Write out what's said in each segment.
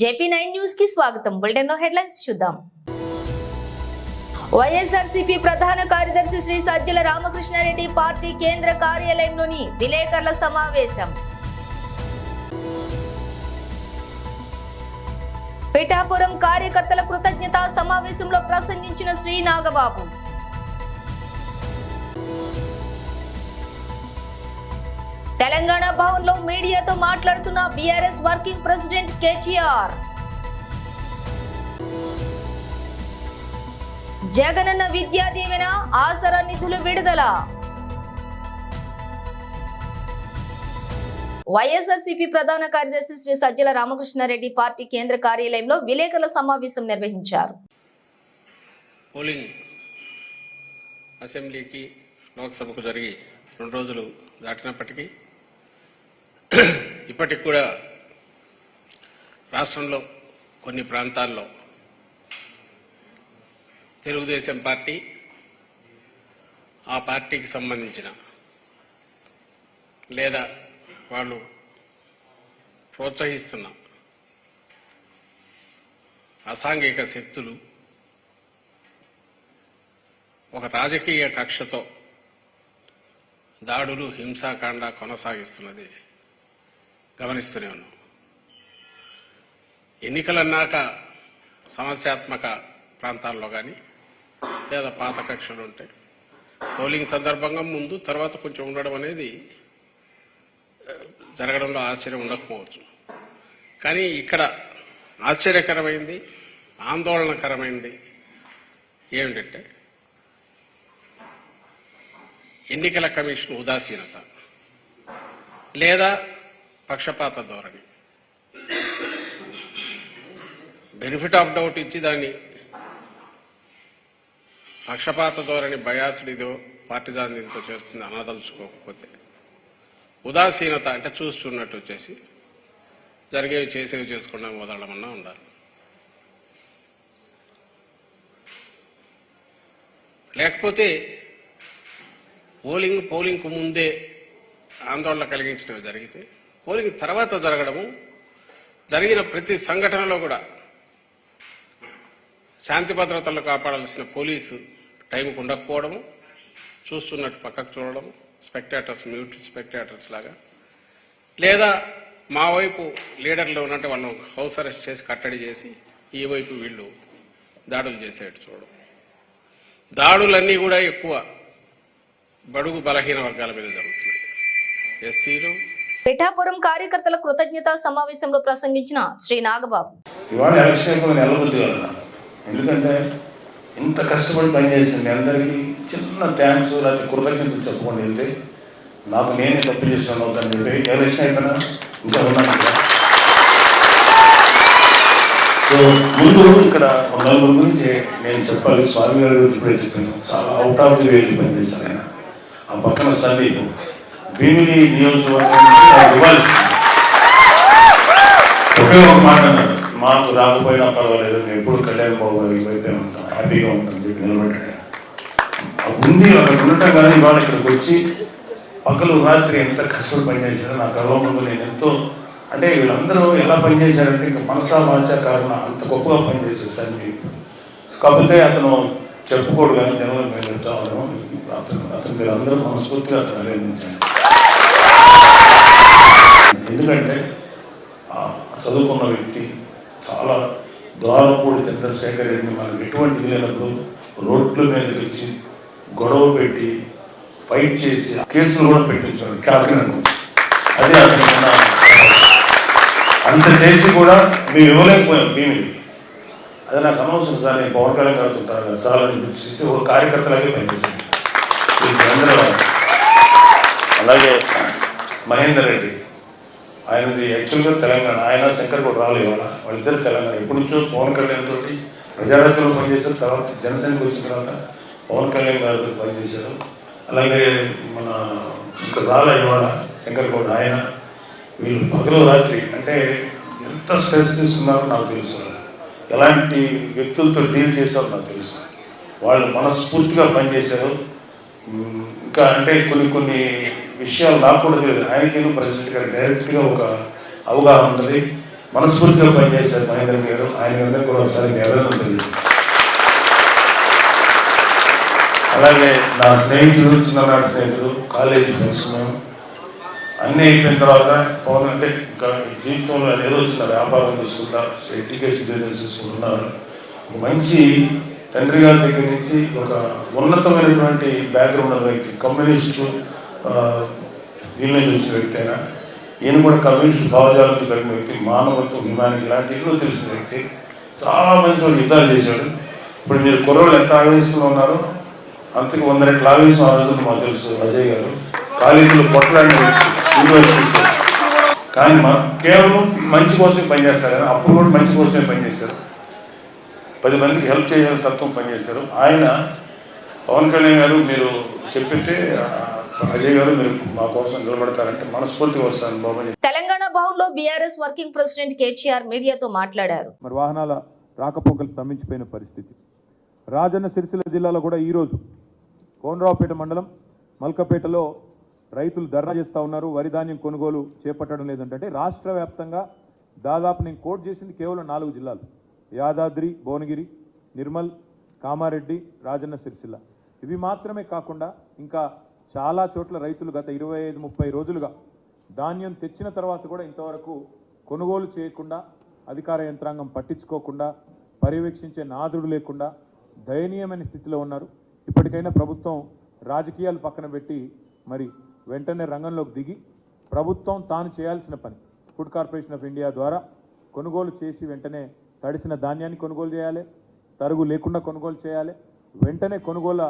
JP nine న్యూస్కి స్వాగతం. బులెటిన్లో హెడ్లైన్స్ చూద్దాం. వైఎస్ఆర్సీపీ ప్రధాన కార్యదర్శి శ్రీ సజ్జల రామకృష్ణారెడ్డి పార్టీ కేంద్ర కార్యాలయంలోని విలేకరుల సమావేశం. పిఠాపురం కార్యకర్తల కృతజ్ఞత సమావేశంలో ప్రసంగించిన శ్రీ నాగబాబు. తెలంగాణ భవన్లో మీడియాతో మాట్లాడుతున్న BRS working president KTR. Jagananna Vidya Deevena Asara నిధులు విడుదల. వైఎస్ఆర్సీపీ ప్రధాన కార్యదర్శి శ్రీ సజ్జల రామకృష్ణారెడ్డి పార్టీ కేంద్ర కార్యాలయంలో విలేకరుల సమావేశం నిర్వహించారు. పోలింగ్ అసెంబ్లీకి లోక్సభకు జరిగి రెండు రోజులు దాటినప్పటికీ ఇప్పటికి కూడా రాష్ట్రంలో కొన్ని ప్రాంతాల్లో తెలుగుదేశం పార్టీ ఆ పార్టీకి సంబంధించిన లేదా వాళ్ళు ప్రోత్సహిస్తున్న అసాంఘిక శక్తులు ఒక రాజకీయ కక్షతో దాడులు హింసాకాండ కొనసాగిస్తున్నది. గమనిస్తూనే ఉన్నాం. ఎన్నికలన్నాక సమస్యాత్మక ప్రాంతాల్లో కానీ లేదా పాత కక్షలు ఉంటాయి పోలింగ్ సందర్భంగా ముందు తర్వాత కొంచెం ఉండడం అనేది జరగడంలో ఆశ్చర్యం ఉండకపోవచ్చు. కానీ ఇక్కడ ఆశ్చర్యకరమైంది ఆందోళనకరమైంది ఏమిటంటే ఎన్నికల కమిషన్ ఉదాసీనత. లేదా పక్షపాత ధోరణి. బెనిఫిట్ ఆఫ్ డౌట్ ఇచ్చి దాన్ని పక్షపాత ధోరణి బయాసుడు ఇదో పార్టిజాన్యంతో చేస్తుంది అనదలుచుకోకపోతే. ఉదాసీనత అంటే చూస్తున్నట్టు వచ్చేసి జరిగేవి చేసేవి చేసుకుండా వదలమన్నా ఉండాలి. లేకపోతే పోలింగ్ పోలింగ్కు ముందే ఆందోళన కలిగించినవి జరిగితే పోలింగ్ తర్వాత జరగడము జరిగిన ప్రతి సంఘటనలో కూడా శాంతి భద్రతలు కాపాడాల్సిన పోలీసు టైంకు ఉండకపోవడము చూస్తున్నట్టు పక్కకు చూడడం స్పెక్టేటర్స్ మ్యూట్ స్పెక్టేటర్స్ లాగా. లేదా మా వైపు లీడర్లు ఉన్నట్టు వాళ్ళని హౌస్ అరెస్ట్ చేసి కట్టడి చేసి ఈ వైపు వీళ్ళు దాడులు చేసేట్టు చూడడం. దాడులన్నీ కూడా ఎక్కువ బడుగు బలహీన వర్గాల మీద జరుగుతున్నాయి. ఎస్సీలు పిఠాపురం కార్యకర్తల కృతజ్ఞత సమావేశంలో ప్రసంగించిన శ్రీ నాగబాబు. ఇవాళ ఎలక్షన్ ఎందుకంటే ఇంత కష్టపడి పనిచేసిన మీ అందరికీ చిన్న థ్యాంక్స్ లేకపోతే కృతజ్ఞతలు చెప్పుకొని వెళ్తే నాకు నేనే తప్పు చేసిన అవుతాను చెప్పి ఎలక్షన్ అయిపోయినా ఇంకా ఉన్నాను సో ముందు ఇక్కడ నలుగురు గురించి నేను చెప్పాలి. స్వామి గారి గురించి ఇప్పుడే చెప్పాను. చాలా అవుట్ ఆఫ్ ది వేలు పనిచేశారు ఆయన. ఆ పక్కన సందీప్. భీమిని నియోజకవర్గం ఒకే ఒక మాట మాకు రాకపోయినా పర్వాలేదు నేను ఎప్పుడు కళ్యాణ్ బాబు గారి వైపే ఉంటాం హ్యాపీగా ఉంటాం చెప్పి నిలబడ్డాడు. ఉంది అక్కడ ఉండటం కానీ ఇవాళ ఇక్కడికి వచ్చి పగలు రాత్రి ఎంత కష్టం పనిచేశారో నా కళ్ళ ముందు నేను ఎంతో అంటే వీళ్ళందరూ ఎలా పనిచేశారంటే ఇంకా మనసా వాచ కారణ అంత గొప్పగా పనిచేశారు సంజీవ్ కాకపోతే అతను చెప్పుకోడు కానీ జనంలో మేము చెప్తా ఉన్నాం అతను అతను మీరు అందరూ మనస్ఫూర్తిగా అతను అభినందించండి ఎందుకంటే చదువుకున్న వ్యక్తి చాలా ద్వారపూడి చంద్రశేఖర్ రెడ్డి మనకు ఎటువంటిది లేనప్పుడు రోడ్ల మీదకి వచ్చి గొడవ పెట్టి ఫైట్ చేసి కేసులు కూడా పెట్టించాడు. కాకినాడ అదే అతను అంత చేసి కూడా మేము ఇవ్వలేకపోయాం మేమిది అది నాకు అనవసరం సార్ నేను పవన్ కళ్యాణ్ గారితో ఉంటాను చాలా అని ఒక కార్యకర్తలాగే పనిచేసింది అలాగే మహేందర్ రెడ్డి. ఆయనది యాక్చువల్గా తెలంగాణ ఆయన శంకర్ కూడా రాలేదు ఇవాళ. వాళ్ళిద్దరు తెలంగాణ. ఎప్పటి నుంచో పవన్ కళ్యాణ్ తోటి ప్రజారాజ్యంలో పనిచేశారు. తర్వాత జనసేనకు వచ్చిన తర్వాత పవన్ కళ్యాణ్ గారితో పనిచేశారు. అలాగే మన ఇంకా రాలే ఇవాళ శంకర్ గౌడ్ ఆయన. వీళ్ళు పగలు రాత్రి అంటే ఎంత స్ట్రెస్ తీసుకున్నారో నాకు తెలుసు. ఎలాంటి వ్యక్తులతో డీల్ చేశారో నాకు తెలుసు. వాళ్ళు మనస్ఫూర్తిగా పనిచేశారు. ఇంకా అంటే కొన్ని కొన్ని విషయాలు నాకు కూడా తెలియదు. ఆయనకేమో ప్రెసిడెంట్ గారు డైరెక్ట్గా ఒక అవగాహన ఉంటుంది. మనస్ఫూర్తిగా పనిచేశారు మహేంద్ర గారు. ఆయన గారి కూడా ఒకసారి గెలవడం తెలియదు అలాగే నా స్నేహితులు చిన్ననాటి స్నేహితులు కాలేజీ ఫ్రెండ్స్ మేము. అన్నీ అయిపోయిన తర్వాత పవన్ అంటే ఇంకా జీవితంలో ఏదో చిన్న వ్యాపారం తీసుకుంటా ఎడ్యుకేషన్ బిజినెస్ చూసుకుంటున్నారు ఒక మంచి తండ్రి గారి దగ్గర నుంచి ఒక ఉన్నతమైనటువంటి బ్యాక్గ్రౌండ్ వ్యక్తి కమ్యూనిస్టు ఆ, వీళ్ళ నుంచి వచ్చిన వ్యక్తి అయినా ఈయన కూడా కమ్యూనిస్ట్ భావజాలకు కలిగిన వ్యక్తి మానవత్వం హ్యుమానిటీ ఇలాంటి ఎన్నో తెలిసిన వ్యక్తి. చాలా మంచి వాళ్ళు యుద్ధాలు చేశాడు. ఇప్పుడు మీరు కుర్రోళ్ళు ఎంత ఆవేశంలో ఉన్నారో అంతకు వంద రెట్ల ఆవేశం ఆ రోజున మాకు తెలుసు అజయ్ గారు. కాలేజీలో కొట్లాడిన యూనివర్సిటీస్ కానీ మా కేవలం మంచి కోసమే పనిచేస్తారు కానీ అప్పుడు కూడా మంచి కోసమే పనిచేశారు. పది మందికి హెల్ప్ చేయాలని తత్వం పనిచేశారు. ఆయన పవన్ కళ్యాణ్ గారు మీరు చెప్పితే అజయ్ గారు మీరు మా కోసం నిలబడతారంటే మనస్ఫూర్తిగా వస్తాను బాబు అని తెలంగాణ భవన్లో బీఆర్ఎస్ వర్కింగ్ ప్రెసిడెంట్ కేటీఆర్ మీడియాతో మాట్లాడారు. మరి వాహనాల రాకపోకలు స్తంభించిపోయిన పరిస్థితి. రాజన్న సిరిసిల్ల జిల్లాలో కూడా ఈరోజు కోనరావుపేట మండలం మల్కపేటలో రైతులు ధర్నా చేస్తూ ఉన్నారు. వరి ధాన్యం కొనుగోలు చేపట్టడం లేదంటే రాష్ట్ర వ్యాప్తంగా దాదాపు నేను కోట్ చేసింది కేవలం నాలుగు జిల్లాలు. యాదాద్రి భువనగిరి నిర్మల్ కామారెడ్డి రాజన్న సిరిసిల్ల. ఇవి మాత్రమే కాకుండా ఇంకా చాలా చోట్ల రైతులు గత ఇరవై ఐదు ముప్పై రోజులుగా ధాన్యం తెచ్చిన తర్వాత కూడా ఇంతవరకు కొనుగోలు చేయకుండా అధికార యంత్రాంగం పట్టించుకోకుండా పర్యవేక్షించే నాదుడు లేకుండా దయనీయమైన స్థితిలో ఉన్నారు. ఇప్పటికైనా ప్రభుత్వం రాజకీయాలు పక్కన పెట్టి మరి వెంటనే రంగంలోకి దిగి ప్రభుత్వం తాను చేయాల్సిన పని ఫుడ్ కార్పొరేషన్ ఆఫ్ ఇండియా ద్వారా కొనుగోలు చేసి వెంటనే తడిసిన ధాన్యాన్ని కొనుగోలు చేయాలి తరుగు లేకుండా కొనుగోలు చేయాలి వెంటనే కొనుగోల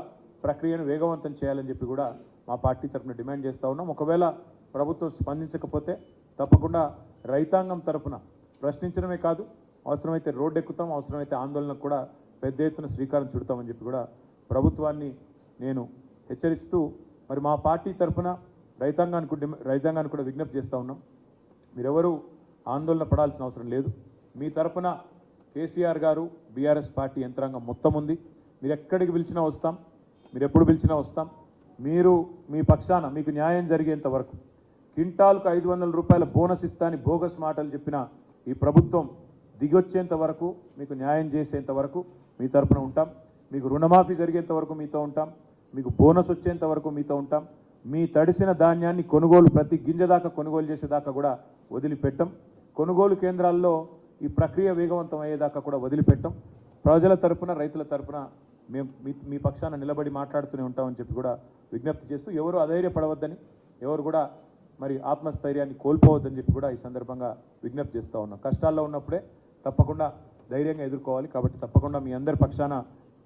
ప్రక్రియను వేగవంతం చేయాలని చెప్పి కూడా మా పార్టీ తరఫున డిమాండ్ చేస్తూ ఉన్నాం. ఒకవేళ ప్రభుత్వం స్పందించకపోతే తప్పకుండా రైతాంగం తరఫున ప్రశ్నించడమే కాదు అవసరమైతే రోడ్డు ఎక్కుతాం అవసరమైతే ఆందోళనకు కూడా పెద్ద ఎత్తున శ్రీకారం చుడతామని చెప్పి కూడా ప్రభుత్వాన్ని నేను హెచ్చరిస్తూ మరి మా పార్టీ తరఫున రైతాంగానికి డిమ- రైతాంగానికి కూడా విజ్ఞప్తి చేస్తూ ఉన్నాం. మీరెవరూ ఆందోళన పడాల్సిన అవసరం లేదు. మీ తరఫున కేసీఆర్ గారు బీఆర్ఎస్ పార్టీ యంత్రాంగం మొత్తం ఉంది. మీరు ఎక్కడికి పిలిచినా వస్తాం మీరు ఎప్పుడు పిలిచినా వస్తాం. మీరు మీ పక్షాన మీకు న్యాయం జరిగేంత వరకు క్వింటాల్కు ఐదు వందల రూపాయల బోనస్ ఇస్తా అని బోగస్ మాటలు చెప్పిన ఈ ప్రభుత్వం దిగొచ్చేంత వరకు మీకు న్యాయం చేసేంత వరకు మీ తరపున ఉంటాం. మీకు రుణమాఫీ జరిగేంత వరకు మీతో ఉంటాం. మీకు బోనస్ వచ్చేంత వరకు మీతో ఉంటాం. మీ తడిసిన ధాన్యాన్ని కొనుగోలు ప్రతి గింజ దాకా కొనుగోలు చేసేదాకా కూడా వదిలిపెట్టం. కొనుగోలు కేంద్రాల్లో ఈ ప్రక్రియ వేగవంతం అయ్యేదాకా కూడా వదిలిపెట్టం. ప్రజల తరపున రైతుల తరపున మేము మీ మీ పక్షాన నిలబడి మాట్లాడుతూనే ఉంటామని చెప్పి కూడా విజ్ఞప్తి చేస్తూ ఎవరు అధైర్యపడవద్దని ఎవరు కూడా మరి ఆత్మస్థైర్యాన్ని కోల్పోవద్దని చెప్పి కూడా ఈ సందర్భంగా విజ్ఞప్తి చేస్తూ ఉన్నాం. కష్టాల్లో ఉన్నప్పుడే తప్పకుండా ధైర్యంగా ఎదుర్కోవాలి. కాబట్టి తప్పకుండా మీ అందరి పక్షాన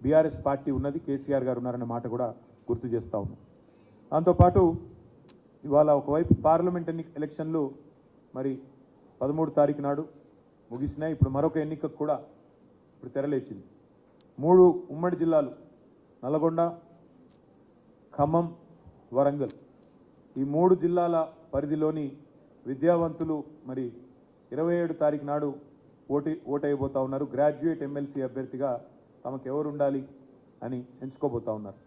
బీఆర్ఎస్ పార్టీ ఉన్నది కేసీఆర్ గారు ఉన్నారనే మాట కూడా గుర్తు చేస్తూ ఉన్నాం. దాంతోపాటు ఇవాళ ఒకవైపు పార్లమెంట్ ఎన్ని ఎలక్షన్లు మరి పదమూడు తారీఖు నాడు ముగిసినాయి. ఇప్పుడు మరొక ఎన్నికకు కూడా ఇప్పుడు తెరలేచింది. మూడు ఉమ్మడి జిల్లాలు నల్గొండ ఖమ్మం వరంగల్. ఈ మూడు జిల్లాల పరిధిలోని విద్యావంతులు మరి ఇరవై ఏడు తారీఖు నాడు ఓటి ఓటైపోతా ఉన్నారు. గ్రాడ్యుయేట్ ఎమ్మెల్సీ అభ్యర్థిగా తమకు ఎవరు ఉండాలి అని ఎంచుకోబోతా ఉన్నారు.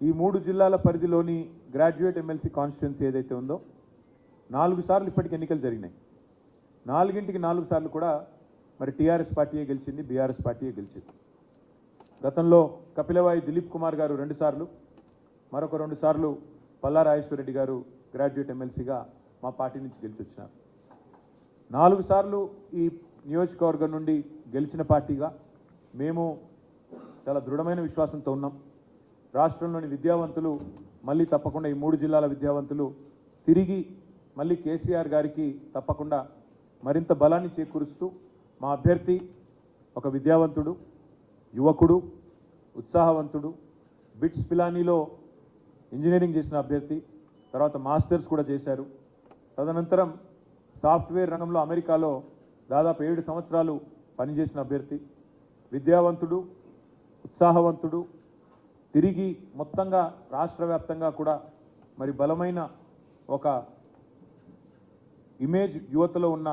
ఈ మూడు జిల్లాల పరిధిలోని గ్రాడ్యుయేట్ ఎమ్మెల్సీ కాన్స్టిట్యున్సీ ఏదైతే ఉందో నాలుగు సార్లు ఇప్పటికి ఎన్నికలు జరిగినాయి. నాలుగింటికి నాలుగు సార్లు కూడా మరి టీఆర్ఎస్ పార్టీయే గెలిచింది బీఆర్ఎస్ పార్టీయే గెలిచింది. గతంలో కపిలవాయి దిలీప్ కుమార్ గారు రెండు సార్లు మరొక రెండు సార్లు పల్లా రాజేశ్వరరెడ్డి గారు గ్రాడ్యుయేట్ ఎమ్మెల్సీగా మా పార్టీ నుంచి గెలిచి వచ్చినారు నాలుగు సార్లు ఈ నియోజకవర్గం నుండి గెలిచిన పార్టీగా మేము చాలా దృఢమైన విశ్వాసంతో ఉన్నాం. రాష్ట్రంలోని విద్యావంతులు మళ్ళీ తప్పకుండా ఈ మూడు జిల్లాల విద్యావంతులు తిరిగి మళ్ళీ కేసీఆర్ గారికి తప్పకుండా మరింత బలాన్ని చేకూరుస్తూ మా అభ్యర్థి ఒక విద్యావంతుడు యువకుడు ఉత్సాహవంతుడు బిట్స్ పిలానీలో ఇంజనీరింగ్ చేసిన అభ్యర్థి తర్వాత మాస్టర్స్ కూడా చేశారు. తదనంతరం సాఫ్ట్వేర్ రంగంలో అమెరికాలో దాదాపు ఏడు సంవత్సరాలు పనిచేసిన అభ్యర్థి విద్యావంతుడు ఉత్సాహవంతుడు తిరిగి మొత్తంగా రాష్ట్ర వ్యాప్తంగా కూడా మరి బలమైన ఒక ఇమేజ్ యువతలో ఉన్న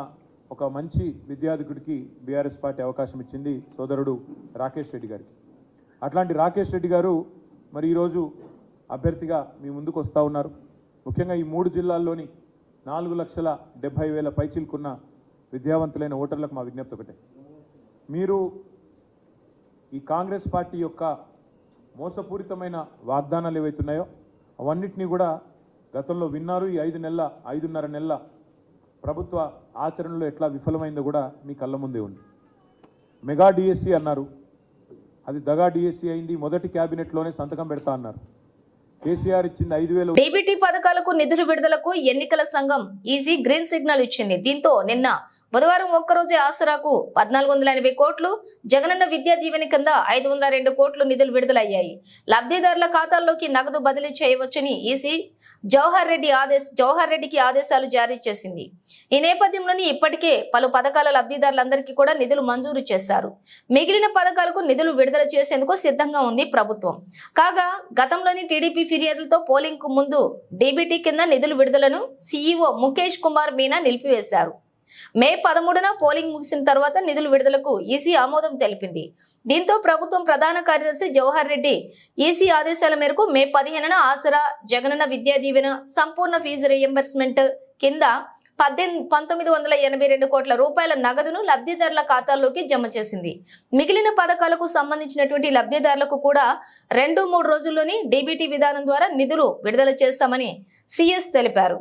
ఒక మంచి విద్యార్థికుడికి బీఆర్ఎస్ పార్టీ అవకాశం ఇచ్చింది సోదరుడు రాకేష్ రెడ్డి గారికి. అట్లాంటి రాకేష్ రెడ్డి గారు మరి ఈరోజు అభ్యర్థిగా మీ ముందుకు వస్తూ ఉన్నారు. ముఖ్యంగా ఈ మూడు జిల్లాల్లోని నాలుగు లక్షల డెబ్బై వేల పైచిల్కున్న విద్యావంతులైన ఓటర్లకు మా విజ్ఞప్తి ఒకటే. మీరు ఈ కాంగ్రెస్ పార్టీ యొక్క మోసపూరితమైన వాగ్దానాలు ఏవైతున్నాయో అవన్నిటినీ కూడా గతంలో విన్నారు. ఈ ఐదు నెలల ఐదున్నర నెలల ప్రభుత్వ ఆచరణలో ఎట్లా విఫలమైందో కూడా మీ కళ్ళ ముందే ఉంది. మెగా డిఎస్సి అన్నారు. అది దగా డిఎస్సి అయింది. మొదటి క్యాబినెట్లోనే సంతకం పెడతా అన్నారు. కేసీఆర్ ఇచ్చింది ఐదు వేల. డీబీటీ పథకాలకు నిధులు విడుదలకు ఎన్నికల సంఘం ఈజీ గ్రీన్ సిగ్నల్ ఇచ్చింది. దీంతో నిన్న బుధవారం ఒక్కరోజే ఆసరాకు పద్నాలుగు వందల ఎనభై కోట్లు జగనన్న విద్యా దీవెన కింద ఐదు వందల రెండు కోట్లు నిధులు విడుదలయ్యాయి. లబ్ధిదారుల ఖాతాల్లోకి నగదు బదిలీ చేయవచ్చని ఈసీ జవహర్ రెడ్డి ఆదేశ జవహర్ రెడ్డికి ఆదేశాలు జారీ చేసింది. ఈ నేపథ్యంలోని ఇప్పటికే పలు పథకాల లబ్ధిదారులందరికీ కూడా నిధులు మంజూరు చేశారు. మిగిలిన పథకాలకు నిధులు విడుదల చేసేందుకు సిద్ధంగా ఉంది ప్రభుత్వం. కాగా గతంలోని టీడీపీ ఫిర్యాదులతో పోలింగ్కు ముందు డీబీటీ కింద నిధులు విడుదలను సీఈఓ ముఖేష్ కుమార్ మీనా నిలిపివేశారు. మే పదమూడున పోలింగ్ ముగిసిన తర్వాత నిధుల విడుదలకు ఈసీ ఆమోదం తెలిపింది. దీంతో ప్రభుత్వం ప్రధాన కార్యదర్శి జవహర్ రెడ్డి ఈసీ ఆదేశాల మేరకు మే పదిహేనున ఆసరా జగనన్న విద్యా దీవెన సంపూర్ణ ఫీజు రియంబర్స్మెంట్ కింద పద్దెనిమిది పంతొమ్మిది వందల ఎనభై రెండు కోట్ల రూపాయల నగదును లబ్ధిదారుల ఖాతాల్లోకి జమ చేసింది. మిగిలిన పథకాలకు సంబంధించినటువంటి లబ్ధిదారులకు కూడా రెండు మూడు రోజుల్లోని డీబీటీ విధానం ద్వారా నిధులు విడుదల చేస్తామని సిఎస్ తెలిపారు.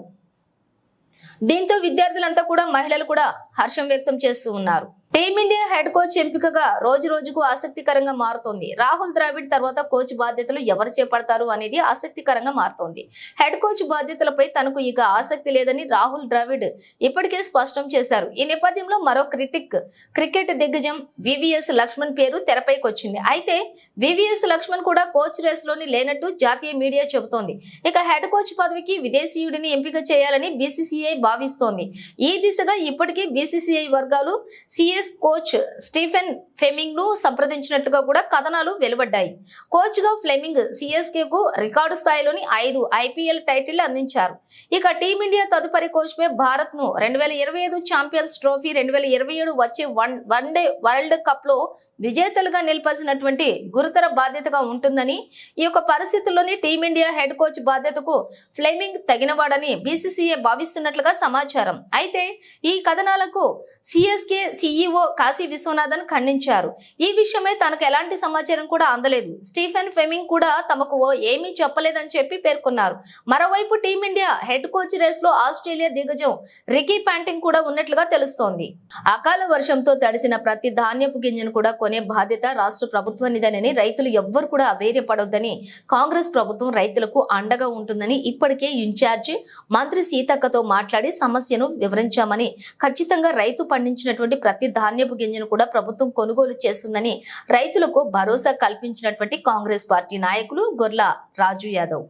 దీంతో విద్యార్థులంతా కూడా మహిళలు కూడా హర్షం వ్యక్తం చేస్తూ ఉన్నారు. టీమిండియా హెడ్ కోచ్ ఎంపికగా రోజు రోజుకు ఆసక్తికరంగా మారుతోంది. రాహుల్ ద్రావిడ్ తర్వాత కోచ్ బాధ్యతలు ఎవరు చేపడతారు అనేది ఆసక్తికరంగా మారుతోంది. హెడ్ కోచ్ బాధ్యతలపై తనకు ఇక ఆసక్తి లేదని రాహుల్ ద్రావిడ్ ఇప్పటికే స్పష్టం చేశారు. ఈ నేపథ్యంలో మరో క్రిటిక్ క్రికెట్ దిగ్గజం వివిఎస్ లక్ష్మణ్ పేరు తెరపైకి వచ్చింది అయితే వివిఎస్ లక్ష్మణ్ కూడా కోచ్ రేస్లోని లేనట్టు జాతీయ మీడియా చెబుతోంది. ఇక హెడ్ కోచ్ పదవికి విదేశీయుడిని ఎంపిక చేయాలని బీసీసీఐ భావిస్తోంది. ఈ దిశగా ఇప్పటికే బీసీసీఐ వర్గాలు సిఎస్ కోచ్ స్టీఫెన్ ఫెమింగ్ను సంప్రదించినట్లుగా కూడా కథనాలు వెలువడ్డాయి. కోచ్గా ఫ్లెమింగ్ సిఎస్కే కు రికార్డు స్థాయిలోని ఐదు ఐపీఎల్ టైటిల్ అందించారు. ఇక టీమిండియా తదుపరి కోచ్ పై భారత్ను రెండు వేల ఇరవై ఐదు ఛాంపియన్స్ ట్రోఫీ రెండు వేల ఇరవై ఏడు వచ్చే వన్ వన్ డే వరల్డ్ కప్లో విజేతలుగా నిలపాల్సినటువంటి గురుతర బాధ్యతగా ఉంటుందని ఈ యొక్క పరిస్థితుల్లోని టీమిండియా హెడ్ కోచ్ బాధ్యతకు ఫ్లెమింగ్ తగినవాడని బీసీసీఏ భావిస్తున్నట్లుగా సమాచారం. అయితే ఈ కథనాలకు సిఎస్కే సీఈఓ కాశీ విశ్వనాథన్ ఖండించారు. ఈ విషయమై తనకు ఎలాంటి సమాచారం కూడా అందలేదు. స్టీఫెన్ ఫెమింగ్ కూడా తమకు ఓ ఏమీ చెప్పలేదని చెప్పి పేర్కొన్నారు. మరోవైపు టీమిండియా హెడ్ కోచ్ రేస్లో ఆస్ట్రేలియా దిగ్గజం రికీ ప్యాంటింగ్ కూడా ఉన్నట్లుగా తెలుస్తోంది. అకాల వర్షంతో తడిసిన ప్రతి ధాన్యపు గింజను కూడా కొనే బాధ్యత రాష్ట్ర ప్రభుత్వానిదనని రైతులు ఎవ్వరు కూడా అధైర్యపడొద్దని కాంగ్రెస్ ప్రభుత్వం రైతులకు అండగా ఉంటుందని ఇప్పటికే ఇన్ఛార్జి మంత్రి సీతక్కతో మాట్లాడి సమస్యను వివరించామని ఖచ్చితంగా రైతు పండించినటువంటి ప్రతి ధాన్యపు గింజను కూడా ప్రభుత్వం కొనుగోలు చేస్తుందని రైతులకు భరోసా కల్పించినటువంటి కాంగ్రెస్ పార్టీ నాయకులు గొర్ల రాజు యాదవ్.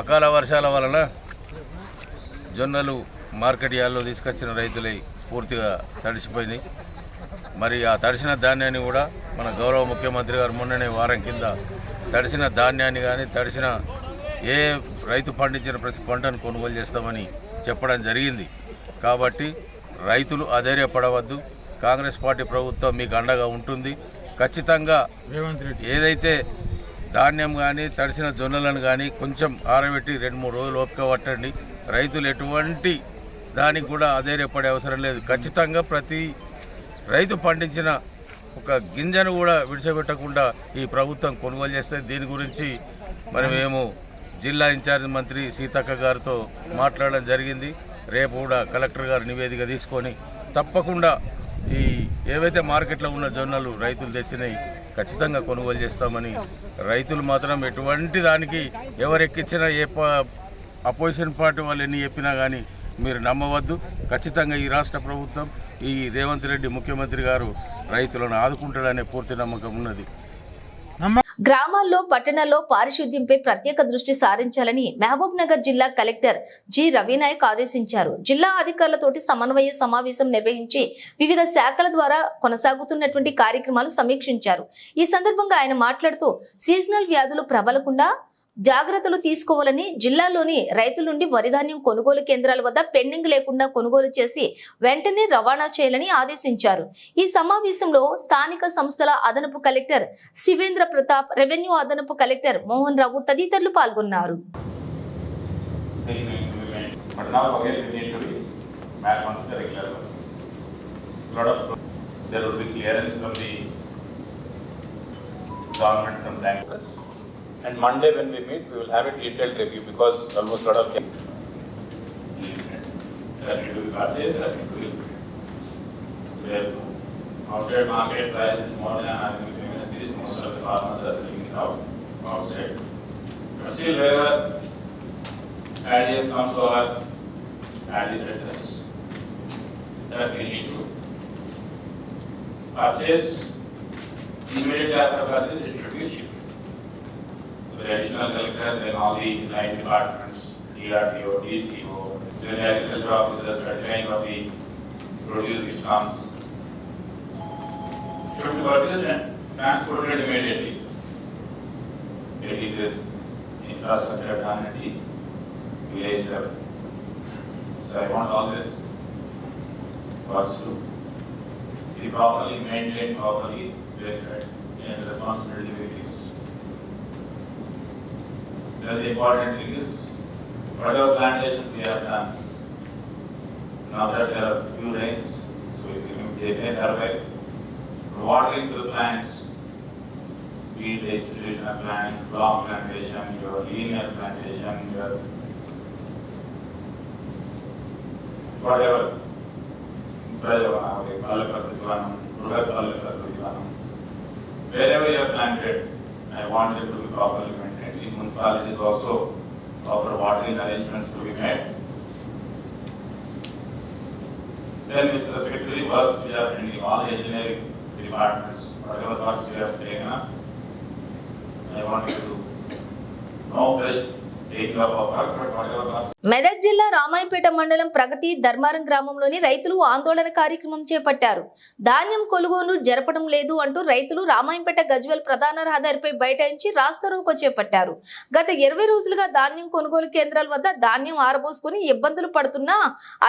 అకాల వర్షాల వలన జొన్నలు మార్కెట్ యార్డ్లో తీసుకొచ్చిన రైతులై పూర్తిగా తడిసిపోయినాయి. మరి ఆ తడిసిన ధాన్యాన్ని కూడా మన గౌరవ ముఖ్యమంత్రి గారు మొన్ననే వారం కింద తడిసిన ధాన్యాన్ని కానీ తడిసిన ఏ రైతు పండించిన ప్రతి పంటను కొనుగోలు చేస్తామని చెప్పడం జరిగింది. కాబట్టి రైతులు అధైర్యపడవద్దు. కాంగ్రెస్ పార్టీ ప్రభుత్వం మీకు అండగా ఉంటుంది. ఖచ్చితంగా ఏదైతే ధాన్యం కానీ తడిసిన జొన్నలను కానీ కొంచెం ఆరబెట్టి రెండు మూడు రోజులు ఓపిక పట్టండి. రైతులు ఎటువంటి దానికి కూడా అధైర్యపడే అవసరం లేదు. ఖచ్చితంగా ప్రతి రైతు పండించిన ఒక గింజను కూడా విడిచిపెట్టకుండా ఈ ప్రభుత్వం కొనుగోలు చేస్తే దీని గురించి మరి మేము జిల్లా ఇన్ఛార్జ్ మంత్రి సీతక్క గారితో మాట్లాడడం జరిగింది. రేపు కూడా కలెక్టర్ గారు నివేదిక తీసుకొని తప్పకుండా ఈ ఏవైతే మార్కెట్లో ఉన్న జొన్నలు రైతులు తెచ్చినాయి ఖచ్చితంగా కొనుగోలు చేస్తామని రైతులు మాత్రం ఎటువంటి దానికి ఎవరెక్కించినా ఏ ప- అపోజిషన్ పార్టీ వాళ్ళు ఎన్ని చెప్పినా కానీ మీరు నమ్మవద్దు. ఖచ్చితంగా ఈ రాష్ట్ర ప్రభుత్వం ఈ రేవంత్ రెడ్డి ముఖ్యమంత్రి గారు రైతులను ఆదుకుంటాడనే పూర్తి నమ్మకం ఉన్నది. గ్రామాల్లో పట్టణాల్లో పారిశుద్ధ్యంపై ప్రత్యేక దృష్టి సారించాలని మహబూబ్ నగర్ జిల్లా కలెక్టర్ జి రవినాయక్ ఆదేశించారు. జిల్లా అధికారులతోటి సమన్వయ సమావేశం నిర్వహించి వివిధ శాఖల ద్వారా కొనసాగుతున్నటువంటి కార్యక్రమాలు సమీక్షించారు. ఈ సందర్భంగా ఆయన మాట్లాడుతూ సీజనల్ వ్యాధులు ప్రబలకుండా జాగ్రత్తలు తీసుకోవాలని జిల్లాలోని రైతుల నుండి వరిధాన్యం కొనుగోలు కేంద్రాల వద్ద పెండింగ్ లేకుండా కొనుగోలు చేసి వెంటనే రవాణా చేయాలని ఆదేశించారు ఈ సమావేశంలో స్థానిక సంస్థల అదనపు కలెక్టర్ శివేంద్ర ప్రతాప్ రెవెన్యూ అదనపు కలెక్టర్ మోహన్ రావు తదితరులు పాల్గొన్నారు there will be clearance from the government from bankers. And Monday when we meet, we will have a detailed review because almost lot of. That we will purchase, that we will. Outside market price is more than our this, most of the farmers are selling it out outside. But still wherever ideas come to our ideas address. That we need to purchase immediately after purchase, it should be shipped. The additional collector, then all the nine departments, DRDO, DCO, then the agriculture officers, certifying of the produce which comes. Should be purchased and transported immediately. Getting this infrastructure done at the village level. So I want all this was to be properly maintained, properly verified, and the responsibility with very important thing is whatever plantation we have done, now that there are few rains, so if they may survive, watering the plants, be it institutional plant, long plantation, your linear plantation, your whatever, Prajavana, Palaka Pritvanam, Ruha Palaka Pritvanam, wherever you have planted, I want them to be properly in municipalities also, proper watering arrangements to be made. Then with the victory works, we are bringing all the engineering departments, whatever works we have taken up. I want you to know this, Medak జిల్లా రామాయపేట మండలం ప్రగతి ధర్మారం గ్రామంలోని రైతులు ఆందోళన కార్యక్రమం చేపట్టారు. ధాన్యం కొనుగోలు జరపడం లేదు అంటూ రైతులు రామాయంపేట గజ్వెల్ ప్రధాన రహదారిపై బైఠాయించి రాస్తారోకో చేపట్టారు. గత ఇరవై రోజులుగా ధాన్యం కొనుగోలు కేంద్రాల వద్ద ధాన్యం ఆరబోసుకుని ఇబ్బందులు పడుతున్నా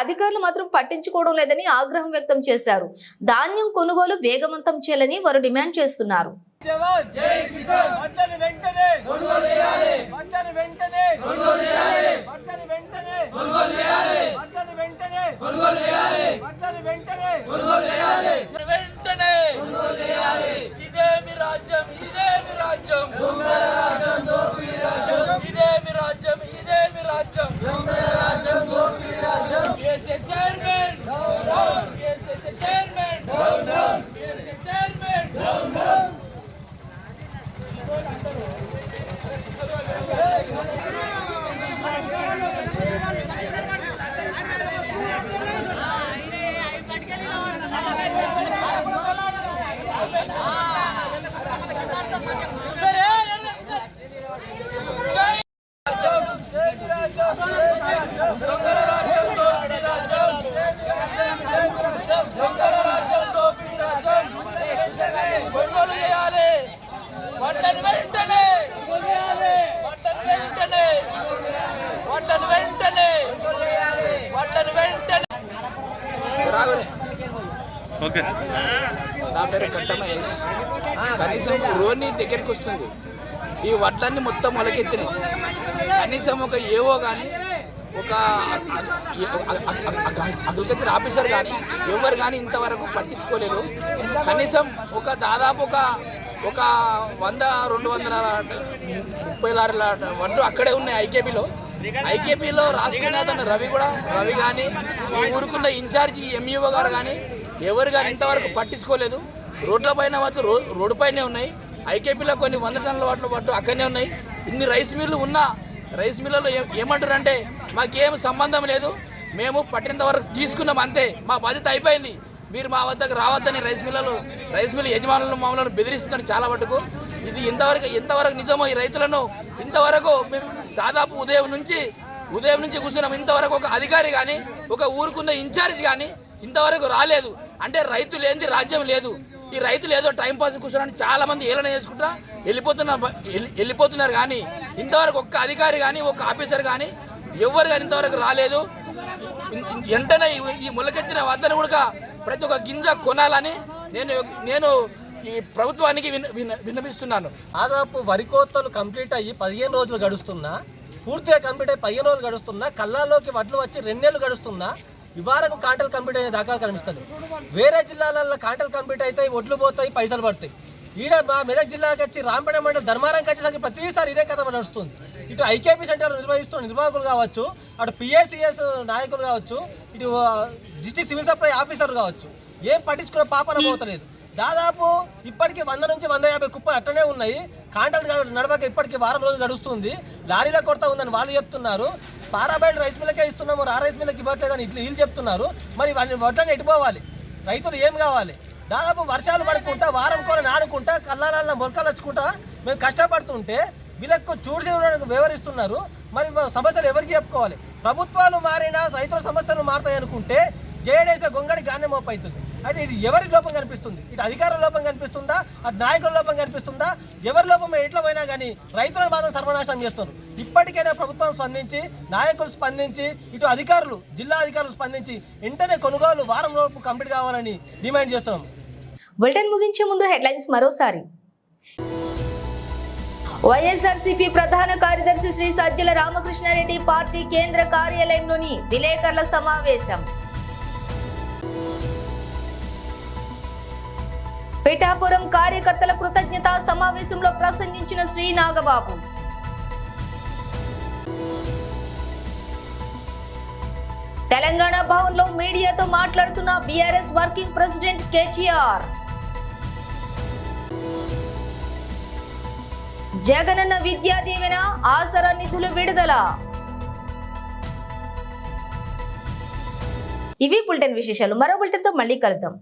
అధికారులు మాత్రం పట్టించుకోవడం లేదని ఆగ్రహం వ్యక్తం చేశారు. ధాన్యం కొనుగోలు వేగవంతం చేయాలని వారు డిమాండ్ చేస్తున్నారు. జవాన్! జై కిసాన్! పంటని వెంటనే! కొనుగోలు చేయాలి! పంటని వెంటనే! కొనుగోలు చేయాలి! పంటని వెంటనే! కొనుగోలు చేయాలి! పంటని వెంటనే! కొనుగోలు చేయాలి! పంటని వెంటనే! కొనుగోలు చేయాలి! వెంటనే! కొనుగోలు చేయాలి! ఇదే మీ రాజ్యం! ఇదే మీ రాజ్యం! దొంగల రాజ్యం దోపిడి రాజ్యం! ఇదే మీ రాజ్యం! ఇదే మీ రాజ్యం! దొంగల రాజ్యం దోపిడి రాజ్యం! USA chairman! Down down USA chairman down down USA chairman down down కొనుగోలు చేయాలి వాటిని వెంటనే వాటిని వెంటనే వాటిని వెంటనే వాటిని వెంటనే నా పేరు కట్ట మహేష్. కనీసం రోని దగ్గరికి వస్తుంది. ఈ వడ్లన్నీ మొత్తం మొలకెత్తినాయి. కనీసం ఒక ఏవో కానీ ఒక అగ్రికల్చర్ ఆఫీసర్ కానీ ఎవరు కానీ ఇంతవరకు పట్టించుకోలేదు. కనీసం ఒక దాదాపు ఒక ఒక వంద రెండు వందల ముప్పై లారీల వడ్లు అక్కడే ఉన్నాయి ఐకేపీలో. ఐకేపీలో రాసుకునే అతను రవి కూడా రవి కానీ ఊరుకున్న ఇన్ఛార్జి ఎంఈఓ గారు కానీ ఎవరు కానీ ఇంతవరకు పట్టించుకోలేదు. రోడ్ల పైన రో రోడ్డు పైనే ఉన్నాయి. ఐకేపీలో కొన్ని వంద టన్నుల వాటిలో పట్టు అక్కడనే ఉన్నాయి. ఇన్ని రైస్ మిల్లు ఉన్నా రైస్ మిల్లులో ఏమంటారు అంటే మాకేం సంబంధం లేదు. మేము పట్టినంత వరకు తీసుకున్నాం అంతే. మా బాధ్యత అయిపోయింది. మీరు మా వద్దకు రావద్దని రైస్ మిల్లులు రైస్ మిల్ యజమానులు మమ్మల్ని బెదిరిస్తున్నారు చాలా మటుకు. ఇది ఇంతవరకు ఎంతవరకు నిజమో ఈ రైతులను ఇంతవరకు మేము దాదాపు ఉదయం నుంచి ఉదయం నుంచి కూర్చున్నాం. ఇంతవరకు ఒక అధికారి కానీ ఒక ఊరుకున్న ఇన్ఛార్జ్ కానీ ఇంతవరకు రాలేదు. అంటే రైతు లేనిది రాజ్యం లేదు. ఈ రైతులు ఏదో టైం పాస్ కూర్చోడానికి చాలా మంది ఏలన చేసుకుంటా వెళ్ళిపోతున్నారు వెళ్ళిపోతున్నారు కానీ ఇంతవరకు ఒక్క అధికారి కానీ ఒక్క ఆఫీసర్ కానీ ఎవరు కానీ ఇంతవరకు రాలేదు. వెంటనే ఈ- మొలకెత్తిన వద్దను కూడా ప్రతి ఒక్క గింజ కొనాలని నేను నేను ఈ ప్రభుత్వానికి విన విన విన్నపిస్తున్నాను దాదాపు వరి కోతలు కంప్లీట్ అయ్యి పదిహేను రోజులు గడుస్తున్నా పూర్తిగా కంప్లీట్ అయ్యి పదిహేను రోజులు గడుస్తున్నా కళ్ళాల్లోకి వడ్లు వచ్చి రెండేళ్ళు గడుస్తున్నా ఇవాళకు కాంటల్ కంప్లీట్ అయిన దాఖలు కనిపిస్తుంది. వేరే జిల్లాలలో కాంటల్ కంప్లీట్ అయితే ఒడ్లు పోతాయి పైసలు పడతాయి. ఈడ మా మెదక్ జిల్లాకి వచ్చి రాంపేట మండలం ధర్మారంకి వచ్చేసరికి ప్రతిసారి ఇదే కథ నడుస్తుంది. ఇటు ఐకేపీ సెంటర్ నిర్వహిస్తున్న నిర్వాహకులు కావచ్చు అటు పిఎస్సిఎస్ నాయకులు కావచ్చు ఇటు డిస్టిక్ సివిల్ సప్లై ఆఫీసర్ కావచ్చు. ఏం పట్టించుకునే పాపన పోతలేదు. దాదాపు ఇప్పటికి వంద నుంచి వంద యాభై కుప్పలు అట్టనే ఉన్నాయి. కాంటలు నడవక ఇప్పటికి వారం రోజులు గడుస్తుంది. లారీల కొరత ఉందని వాళ్ళు చెప్తున్నారు. పారాబైల్ రైస్ మిల్లకే ఇస్తున్నాము ఆ రైస్ మిల్లకి ఇవ్వట్లేదని ఇట్లా వీళ్ళు చెప్తున్నారు. మరి వాళ్ళని వడ్లని ఎటుపోవాలి రైతులు ఏం కావాలి? దాదాపు వర్షాలు పడుకుంటా వారం కూర నాడుకుంటా కల్లాలన్న మొలకలు వచ్చుకుంటా మేము కష్టపడుతుంటే వీళ్ళకు చూసి వివరిస్తున్నారు. మరి మా సమస్యలు ఎవరికి చెప్పుకోవాలి? ప్రభుత్వాలు మారినా రైతుల సమస్యలు మారుతాయి అనుకుంటే జేడేసిన గొంగడి గానే మోపు అవుతుంది అయితే ఇది ఎవరి లోపం కనిపిస్తుంది? ఇటు అధికారుల లోపం కనిపిస్తుందా? అటు నాయకుల లోపం కనిపిస్తుందా? ఎవరి లోపం ఎట్లా పోయినా కానీ రైతులను మాత్రం సర్వనాశనం చేస్తున్నారు. ఇప్పటికైనా ప్రభుత్వం స్పందించి నాయకులు స్పందించి ఇటు అధికారులు జిల్లా అధికారులు స్పందించి వెంటనే కొనుగోలు వారం లోపు కంప్లీట్ కావాలని డిమాండ్ చేస్తున్నాం. బులెటిన్ ముగించే ముందు హెడ్లైన్స్ మరోసారి. వైఎస్ఆర్సీపీ ప్రధాన కార్యదర్శి శ్రీ సజ్జల రామకృష్ణారెడ్డి పార్టీ కేంద్ర కార్యాలయంలోని విలేకరుల సమావేశం. పిఠాపురం కార్యకర్తల కృతజ్ఞత సమావేశంలో ప్రసంగించిన శ్రీ నాగబాబు. తెలంగాణ భవన్లో మీడియాతో మాట్లాడుతున్న BRS working president KTR. Jagananna Vidya Deevena Asara నిధులు విడుదల. ఇవి బులెటిన్ విశేషాలు. మరో బులెటిన్తో మళ్ళీ కలుద్దాం.